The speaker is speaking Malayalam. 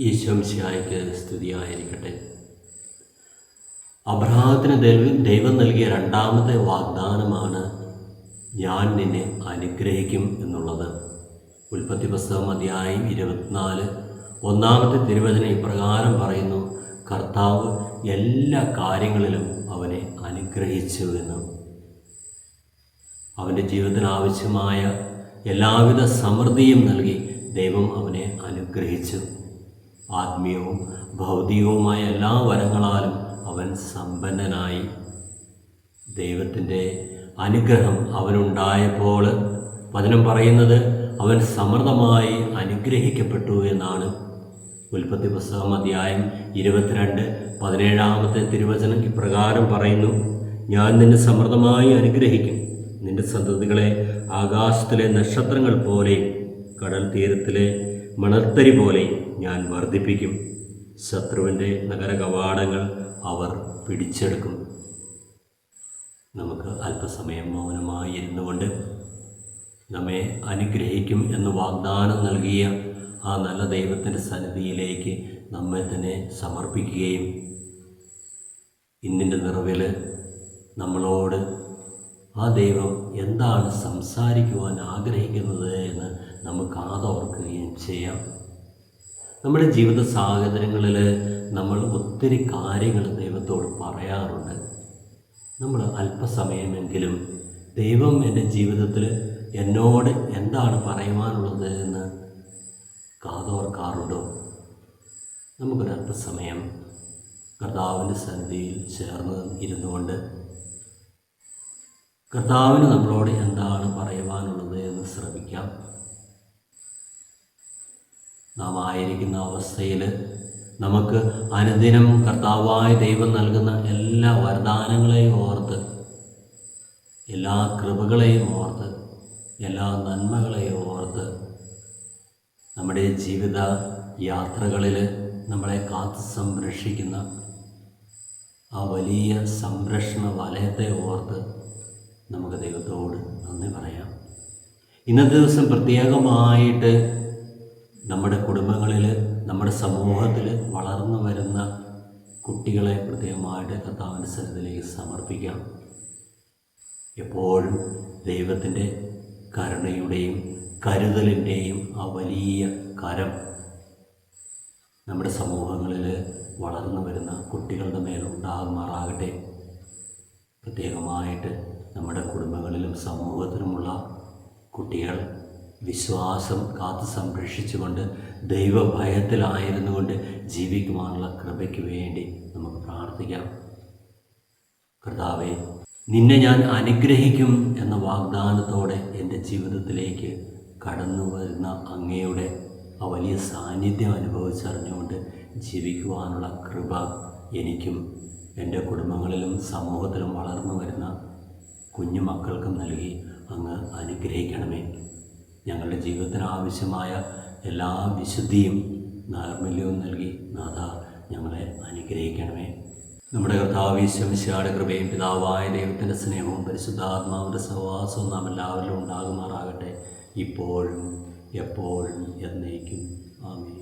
ഈശോംശിയായ്ക്ക് സ്തുതിയായിരിക്കട്ടെ. അബ്രഹാത്തിന് ദൈവം ദൈവം നൽകിയ രണ്ടാമത്തെ വാഗ്ദാനമാണ് ഞാൻ നിന്നെ അനുഗ്രഹിക്കും എന്നുള്ളത്. ഉൽപ്പത്തി പുസ്തകം അധ്യായം ഇരുപത്തിനാല് ഒന്നാമത്തെ തിരുവചന ഇപ്രകാരം പറയുന്നു കർത്താവ് എല്ലാ കാര്യങ്ങളിലും അവനെ അനുഗ്രഹിച്ചു എന്ന്. അവന്റെ ജീവിതത്തിന് ആവശ്യമായ എല്ലാവിധ സമൃദ്ധിയും നൽകി ദൈവം അവനെ അനുഗ്രഹിച്ചു. ആത്മീയവും ഭൗതികവുമായ എല്ലാ വരങ്ങളാലും അവൻ സമ്പന്നനായി. ദൈവത്തിന്റെ അനുഗ്രഹം അവനുണ്ടായപ്പോൾ വചനം പറയുന്നത് അവൻ സമൃദ്ധമായി അനുഗ്രഹിക്കപ്പെട്ടു എന്നാണ്. ഉൽപ്പത്തി പുസ്തകം അധ്യായം ഇരുപത്തിരണ്ട് പതിനേഴാമത്തെ തിരുവചനം ഇപ്രകാരം പറയുന്നു ഞാൻ നിന്നെ സമൃദ്ധമായി അനുഗ്രഹിക്കും. നിന്റെ സന്തതികളെ ആകാശത്തിലെ നക്ഷത്രങ്ങൾ പോലെ കടൽ തീരത്തിലെ മണൽത്തരി പോലെ ഞാൻ വർദ്ധിപ്പിക്കും ശത്രുവിന്റെ നഗര കവാടങ്ങൾ അവർ പിടിച്ചെടുക്കും. നമുക്ക് അല്പസമയം മൗനമായി ഇരുന്നുകൊണ്ട് നമ്മെ അനുഗ്രഹിക്കും എന്ന് വാഗ്ദാനം നൽകിയ ആ നല്ല ദൈവത്തിന്റെ സന്നിധിയിലേക്ക് നമ്മെ തന്നെ സമർപ്പിക്കുകയും ഇന്നിന്റെ നിറവിൽ നമ്മളോട് ആ ദൈവം എന്താണ് സംസാരിക്കുവാൻ ആഗ്രഹിക്കുന്നത് എന്ന് നമുക്ക് ആതോർക്കുകയും ചെയ്യാം. നമ്മുടെ ജീവിത സാഹചര്യങ്ങളിൽ നമ്മൾ ഒത്തിരി കാര്യങ്ങൾ ദൈവത്തോട് പറയാറുണ്ട്. നമ്മൾ അല്പസമയമെങ്കിലും ദൈവം എന്റെ ജീവിതത്തിൽ എന്നോട് എന്താണ് പറയുവാനുള്ളത് എന്ന് കാതോർക്കാറുണ്ടോ? നമുക്കൊരല്പസമയം കർത്താവിന്റെ സന്നിധിയിൽ ചേർന്ന് ഇരുന്നുകൊണ്ട് കർത്താവിന് നമ്മളോട് എന്താണ് പറയുവാനുള്ളത് എന്ന് ശ്രമിക്കാം. നാം ആയിരിക്കുന്ന അവസ്ഥയിൽ നമുക്ക് അനുദിനം കർത്താവായ ദൈവം നൽകുന്ന എല്ലാ വരദാനങ്ങളെയും ഓർത്ത് എല്ലാ കൃപകളെയും ഓർത്ത് എല്ലാ നന്മകളെയും ഓർത്ത് നമ്മുടെ ജീവിത യാത്രകളിൽ നമ്മളെ കാത്തു സംരക്ഷിക്കുന്ന ആ വലിയ സംരക്ഷണ വലയത്തെ ഓർത്ത് നമുക്ക് ദൈവത്തോട് നന്ദി പറയാം. ഇന്നത്തെ ദിവസം പ്രത്യേകമായിട്ട് നമ്മുടെ കുടുംബങ്ങളിൽ നമ്മുടെ സമൂഹത്തിൽ വളർന്നു വരുന്ന കുട്ടികളെ പ്രത്യേകമായിട്ട് കർത്താവിന്റെ സ്ഥലത്തിലേക്ക് സമർപ്പിക്കാം. എപ്പോഴും ദൈവത്തിന്റെ കരുണയുടെയും കരുതലിന്റെയും ആ വലിയ കരം നമ്മുടെ സമൂഹങ്ങളിൽ വളർന്നു വരുന്ന കുട്ടികളുടെ മേലുണ്ടാകുമാറാകട്ടെ. പ്രത്യേകമായിട്ട് നമ്മുടെ കുടുംബങ്ങളിലും സമൂഹത്തിലുമുള്ള കുട്ടികൾ വിശ്വാസം കാത്തു സംരക്ഷിച്ചുകൊണ്ട് ദൈവഭയത്തിലായിരുന്നു കൊണ്ട് ജീവിക്കുവാനുള്ള കൃപയ്ക്ക് വേണ്ടി നമുക്ക് പ്രാർത്ഥിക്കാം. കർത്താവെ നിന്നെ ഞാൻ അനുഗ്രഹിക്കും എന്ന വാഗ്ദാനത്തോടെ എന്റെ ജീവിതത്തിലേക്ക് കടന്നു വരുന്ന അങ്ങയുടെ ആ വലിയ സാന്നിധ്യം അനുഭവിച്ചറിഞ്ഞുകൊണ്ട് ജീവിക്കുവാനുള്ള കൃപ എനിക്കും എന്റെ കുടുംബങ്ങളിലും സമൂഹത്തിലും വളർന്നു വരുന്ന കുഞ്ഞു മക്കൾക്കും നൽകി അങ്ങ് അനുഗ്രഹിക്കണമേ. ഞങ്ങളുടെ ജീവിതത്തിന് ആവശ്യമായ എല്ലാ വിശുദ്ധിയും നാർമല്യവും നൽകി നാഥ ഞങ്ങളെ അനുഗ്രഹിക്കണമേ. നമ്മുടെ കർത്താവിശ്വമിശാടെ കൃപയും പിതാവായ ദൈവത്തിന്റെ സ്നേഹവും പരിശുദ്ധാത്മാവിന്റെ സഹവാസവും നാം എല്ലാവരിലും ഉണ്ടാകുമാറാകട്ടെ. ഇപ്പോഴും എപ്പോഴും എന്നേക്കും. ആമേ